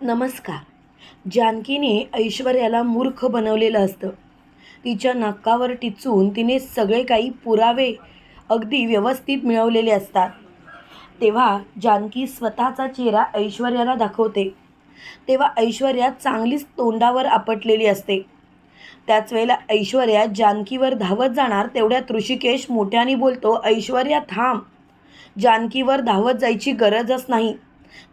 नमस्कार. जानकीने ऐश्वर्याला मूर्ख बनवलेलं असतं. तिच्या नाकावर टिचून तिने सगळे काही पुरावे अगदी व्यवस्थित मिळवलेले असतात. तेव्हा जानकी स्वतःचा चेहरा ऐश्वर्याला दाखवते. तेव्हा ऐश्वर्या चांगलीच तोंडावर आपटलेली असते. त्याच वेळेला ऐश्वर्या जानकीवर धावत जाणार तेवढ्यात ऋषिकेश मोठ्याने बोलतो ऐश्वर्या थांब. जानकीवर धावत जायची गरजच नाही.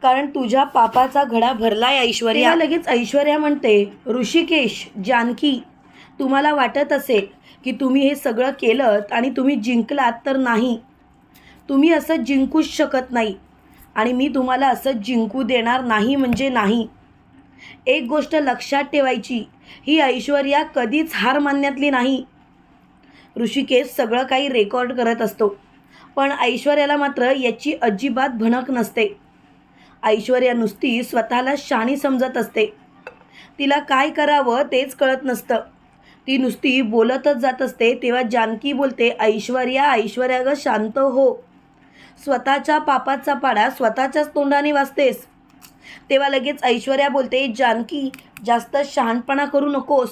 कारण तुझ्या पापाचा घडा भरलाय ऐश्वर्या. लगेच ऐश्वर्या म्हणते ऋषिकेश जानकी तुम्हाला वाटत असेल की तुम्ही हे सगळं केलं आणि तुम्ही जिंकलात तर नाही. तुम्ही असं जिंकूच शकत नाही आणि मी तुम्हाला असं जिंकू देणार नाही म्हणजे नाही. एक गोष्ट लक्षात ठेवायची ही ऐश्वर्या कधीच हार मानण्यातली नाही. ऋषिकेश सगळं काही रेकॉर्ड करत असतो पण ऐश्वर्याला मात्र याची अजिबात भणक नसते. ऐश्वर्या नुसती स्वतःला शाणी समजत असते. तिला काय करावं तेच कळत नसतं. ती नुसती बोलतच जात असते तेव्हा जानकी बोलते ऐश्वर्या ऐश्वर्या ग शांत हो. स्वतःच्या पापाचा पाडा स्वतःच्याच तोंडाने वाचतेस. तेव्हा लगेच ऐश्वर्या बोलते जानकी जास्त शहाणपणा करू नकोस.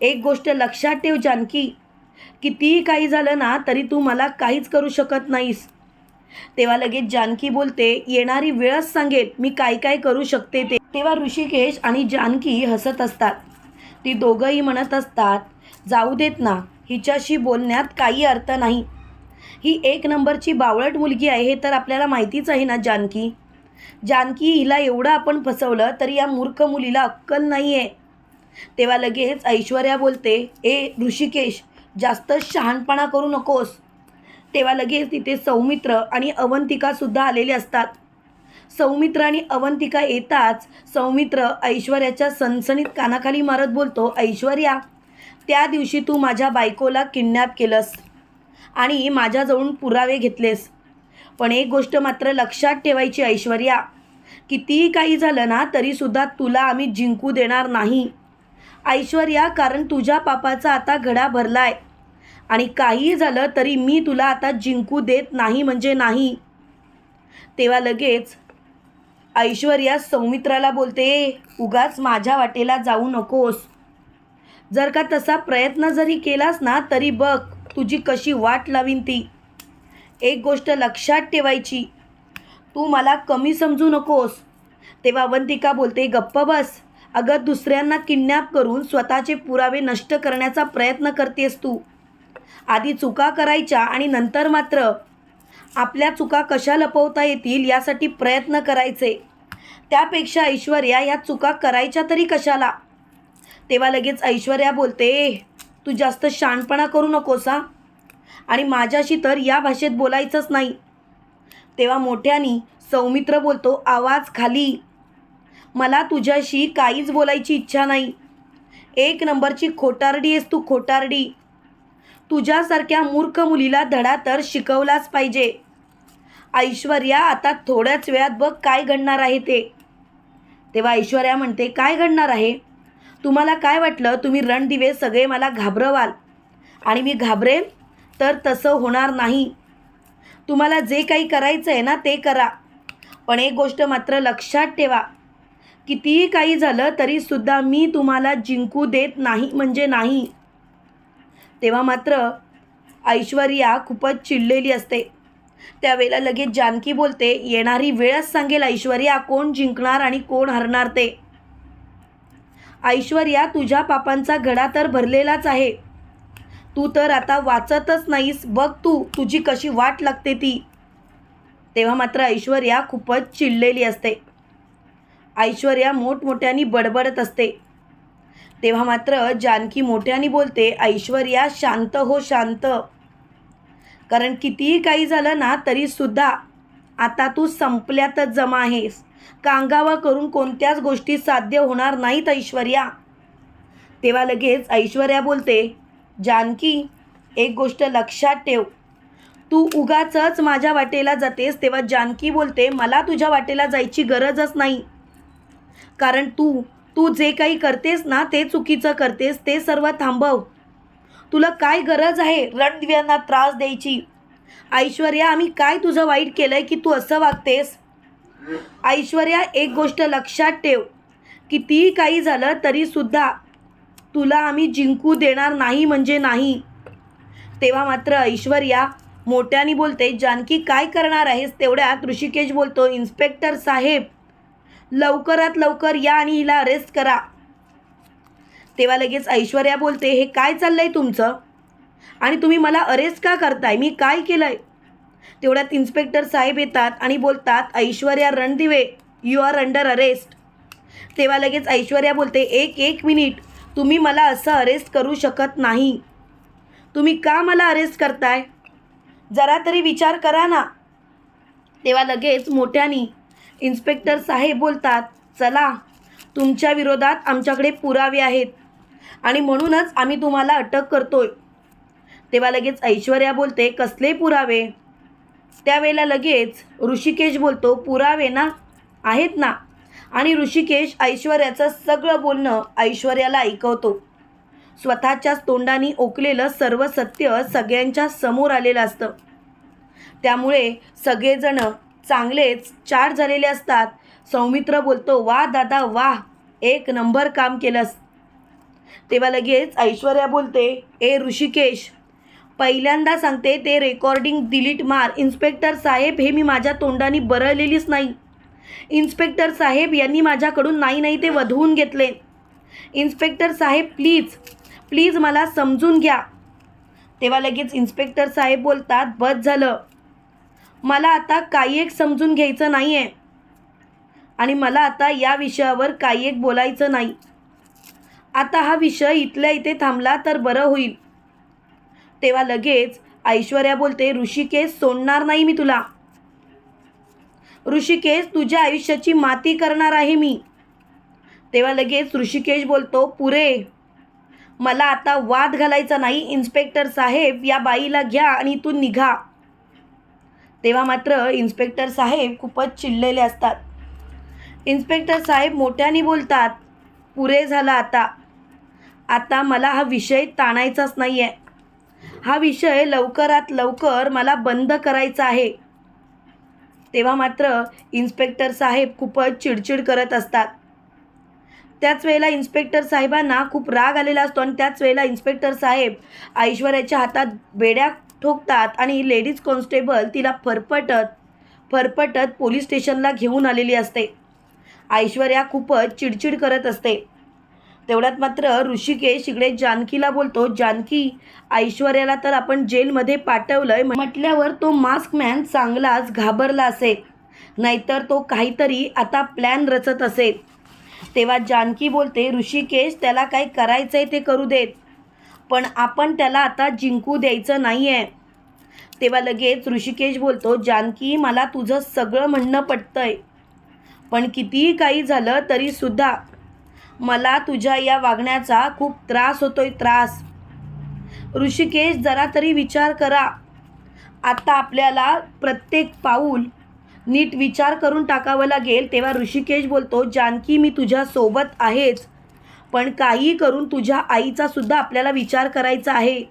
एक गोष्ट लक्षात ठेव जानकी. कितीही काही झालं ना तरी तू मला काहीच करू शकत नाहीस. तेव्हा लगेच जानकी बोलते येणारी वेळच सांगेल मी काय काय करू शकते ते. तेव्हा ऋषिकेश आणि जानकी हसत असतात. ती दोघंही म्हणत असतात जाऊ देत ना हिच्याशी बोलण्यात काही अर्थ नाही. ही एक नंबरची बावळट मुलगी आहे हे तर आपल्याला माहितीच आहे ना जानकी? जानकी हिला एवढं आपण फसवलं तरी या मूर्ख मुलीला अक्कल नाही आहे तेव्हा लगेच ऐश्वर्या बोलते ए ऋषिकेश जास्त शहाणपणा करू नकोस. तेव्हा लगेच तिथे सौमित्र आणि अवंतिकासुद्धा आलेले असतात. सौमित्र आणि अवंतिका येताच सौमित्र ऐश्वर्याच्या सणसणीत कानाखाली मारत बोलतो ऐश्वर्या त्या दिवशी तू माझ्या बायकोला किडनॅप केलंस आणि माझ्याजवळून पुरावे घेतलेस. पण एक गोष्ट मात्र लक्षात ठेवायची ऐश्वर्या कितीही काही झालं ना तरीसुद्धा तुला आम्ही जिंकू देणार नाही. ऐश्वर्या कारण तुझ्या पापाचा आता घडा भरलाय. आणि काहीही झालं तरी मी तुला आता जिंकू देत नाही म्हणजे नाही. तेव्हा लगेच ऐश्वर्या सौमित्राला बोलते उगाच माझ्या वाटेला जाऊ नकोस. जर का तसा प्रयत्न जरी केलास ना तरी बघ तुझी कशी वाट लावीन ती. एक गोष्ट लक्षात ठेवायची तू मला कमी समजू नकोस. तेव्हा अवंतिका बोलते गप्प बस. अगं दुसऱ्यांना किडनॅप करून स्वतःचे पुरावे नष्ट करण्याचा प्रयत्न करतेस तू. आधी चुका करायच्या आणि नंतर मात्र आपल्या चुका कशा लपवता येतील यासाठी प्रयत्न करायचे. त्यापेक्षा ऐश्वर्या या चुका करायच्या तरी कशाला? तेव्हा लगेच ऐश्वर्या बोलते तू जास्त शानपणा करू नकोस हा. आणि माझ्याशी तर या भाषेत बोलायचंच नाही. तेव्हा मोठ्यानी सौमित्र बोलतो आवाज खाली. मला तुझ्याशी काहीच बोलायची इच्छा नाही. एक नंबरची खोटारडी आहेस तू खोटारडी. तुझ्यासारख्या मूर्ख मुलीला धडा तर शिकवलाच पाहिजे. ऐश्वर्या आता थोड्याच वेळात बघ काय घडणार आहे ते. तेव्हा ऐश्वर्या म्हणते काय घडणार आहे? तुम्हाला काय वाटलं? तुम्ही रणदिवे सगळे मला घाबरवाल. आणि मी घाबरेन? तर तसं होणार नाही. तुम्हाला जे काही करायचं आहे ना ते करा. पण एक गोष्ट मात्र लक्षात ठेवा. कितीही काही झालं तरीसुद्धा मी तुम्हाला जिंकू देत नाही म्हणजे नाही. तेव्हा मात्र ऐश्वर्या खूपच चिडलेली असते. त्यावेळेला लगेच जानकी बोलते येणारी वेळच सांगेल ऐश्वर्या कोण जिंकणार आणि कोण हरणार ते. ऐश्वर्या तुझ्या पापांचा घडा तर भरलेलाच आहे. तू तर आता वाचतच नाहीस. बघ तू तुझी कशी वाट लागते ती. तेव्हा मात्र ऐश्वर्या खूपच चिडलेली असते. ऐश्वर्या मोठमोठ्याने बडबडत असते. तेव्हा मात्र जानकी मोठ्याने बोलते ऐश्वर्या शांत हो शांत. कारण कितीही काही झालं ना तरीसुद्धा आता तू संपल्यातच जमा आहेस. कांगावा करून कोणत्याच गोष्टी साध्य होणार नाहीत ऐश्वर्या. तेव्हा लगेच ऐश्वर्या बोलते जानकी एक गोष्ट लक्षात ठेव. तू उगाचच माझ्या वाटेला जातेस तेव्हा जानकी बोलते मला तुझ्या वाटेला जायची गरजच नाही. कारण तू तू जे काही करतेस ना ते चुकीचं करतेस ते सर्व थांबव. तुला काय गरज आहे रणदिव्यांना त्रास द्यायची? ऐश्वर्या आम्ही काय तुझं वाईट केलं आहे की तू असं वागतेस? ऐश्वर्या एक गोष्ट लक्षात ठेव. कितीही काही झालं तरीसुद्धा तुला आम्ही जिंकू देणार नाही म्हणजे नाही. तेव्हा मात्र ऐश्वर्या मोठ्याने बोलते जानकी काय करणार आहेस? तेवढ्यात ऋषिकेश बोलतो इन्स्पेक्टर साहेब लवकरात लवकर या आणि हिला अरेस्ट करा. तेव्हा लगेच ऐश्वर्या बोलते हे काय चाललंय तुमचं? आणि तुम्ही मला अरेस्ट का करताय? मी काय केलंय? तेवढ्यात इन्स्पेक्टर साहेब येतात आणि बोलतात Aishwarya Randive you are under arrest तेव्हा लगेच ऐश्वर्या बोलते एक एक मिनिट तुम्ही मला असं अरेस्ट करू शकत नाही. तुम्ही का मला अरेस्ट करताय? जरा तरी विचार करा ना. तेव्हा लगेच मोठ्यानी इन्स्पेक्टर साहेब बोलतात चला तुमच्या विरोधात आमच्याकडे पुरावे आहेत आणि म्हणूनच आम्ही तुम्हाला अटक करतोय. तेव्हा लगेच ऐश्वर्या बोलते कसले पुरावे? त्यावेळेला लगेच ऋषिकेश बोलतो पुरावे ना आहेत ना. आणि ऋषिकेश ऐश्वर्याचं सगळं बोलणं ऐश्वर्याला ऐकवतो. स्वतःच्याच तोंडाने ओकलेलं सर्व सत्य सगळ्यांच्या समोर आलेलं असतं. त्यामुळे सगळेजणं चांगलेच चार झालेले असतात. सौमित्र बोलतो वा दादा वा एक नंबर काम केलंस. तेव्हा लगेच ऐश्वर्या बोलते ए ऋषिकेश पहिल्यांदा सांगते ते रेकॉर्डिंग डिलीट मार. इन्स्पेक्टर साहेब हे मी माझ्या तोंडाने बरळलेलीच नाही. इन्स्पेक्टर साहेब यांनी माझ्याकडून नाही नाही ते वधवून घेतले. इन्स्पेक्टर साहेब प्लीज प्लीज मला समजून घ्या. तेव्हा लगेच इन्स्पेक्टर साहेब बोलतात बस झालं. मला आता काही एक समजून घ्यायचं नाही आहे आणि मला आता या विषयावर काही एक बोलायचं नाही. आता हा विषय इथल्या इथे थांबला तर बरं होईल. तेव्हा लगेच ऐश्वर्या बोलते ऋषिकेश सोडणार नाही मी तुला. ऋषिकेश तुझ्या आयुष्याची माती करणार आहे मी. तेव्हा लगेच ऋषिकेश बोलतो पुरे मला आता वाद घालायचा नाही. इन्स्पेक्टर साहेब या बाईला घ्या आणि तू निघा. तेव्हा मात्र इन्स्पेक्टर साहेब खूपच चिडलेले असतात. इन्स्पेक्टर साहेब मोठ्याने बोलतात पुरे झाला आता. आता मला हा विषय ताणायचाच नाही आहे हा विषय लवकरात लवकर मला बंद करायचा आहे. तेव्हा मात्र इन्स्पेक्टर साहेब खूपच चिडचिड करत असतात. त्याच वेळेला इन्स्पेक्टर साहेबांना खूप राग आलेला असतो आणि त्याच वेळेला इन्स्पेक्टर साहेब ऐश्वर्याच्या हातात बेड्या ठोकतात आणि लेडीज कॉन्स्टेबल तिला फरफटत फरफटत पोलीस स्टेशनला घेऊन आलेली असते. ऐश्वर्या खूपच चिडचिड करत असते. तेवढ्यात मात्र ऋषिकेश इकडे जानकीला बोलतो जानकी ऐश्वर्याला तर आपण जेलमध्ये पाठवलंय म्हटल्यावर तो मास्क मॅन चांगलाच घाबरला असेल नाहीतर तो काहीतरी आता प्लॅन रचत असेल तेव्हा जानकी बोलते ऋषिकेश त्याला काय करायचं आहे ते करू देत. पण आपण त्याला आता जिंकू द्यायचं नाही आहे तेव्हा लगेच ऋषिकेश बोलतो जानकी मला तुझं सगळं म्हणणं पटतंय. पण कितीही काही झालं तरीसुद्धा मला तुझ्या या वागण्याचा खूप त्रास होतोय त्रास. ऋषिकेश जरा तरी विचार करा. आता आपल्याला प्रत्येक पाऊल नीट विचार करून टाकावं लागेल. तेव्हा ऋषिकेश बोलतो जानकी मी तुझ्यासोबत आहेच. पण काही करून तुझ्या आईचा सुद्धा आपल्याला विचार करायचा आहे.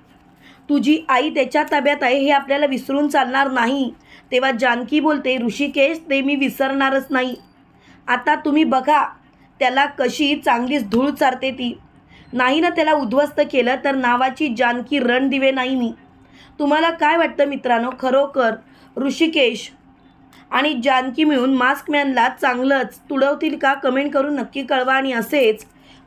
तुझी आई त्याच्या ताब्यात आहे हे आपल्याला विसरून चालणार नाही. तेव्हा जानकी बोलते ऋषिकेश ते मी विसरणारच नाही. आता तुम्ही बघा त्याला कशी चांगलीच धूळ चारते ती. नाही ना त्याला उद्ध्वस्त केलं तर नावाची जानकी रणदिवे नाही मी. तुम्हाला काय वाटतं मित्रांनो? खरोखर ऋषिकेश आणि जानकी मिळून मास्कमॅनला चांगलंच तुडवतील का? कमेंट करून नक्की कळवा आणि असेच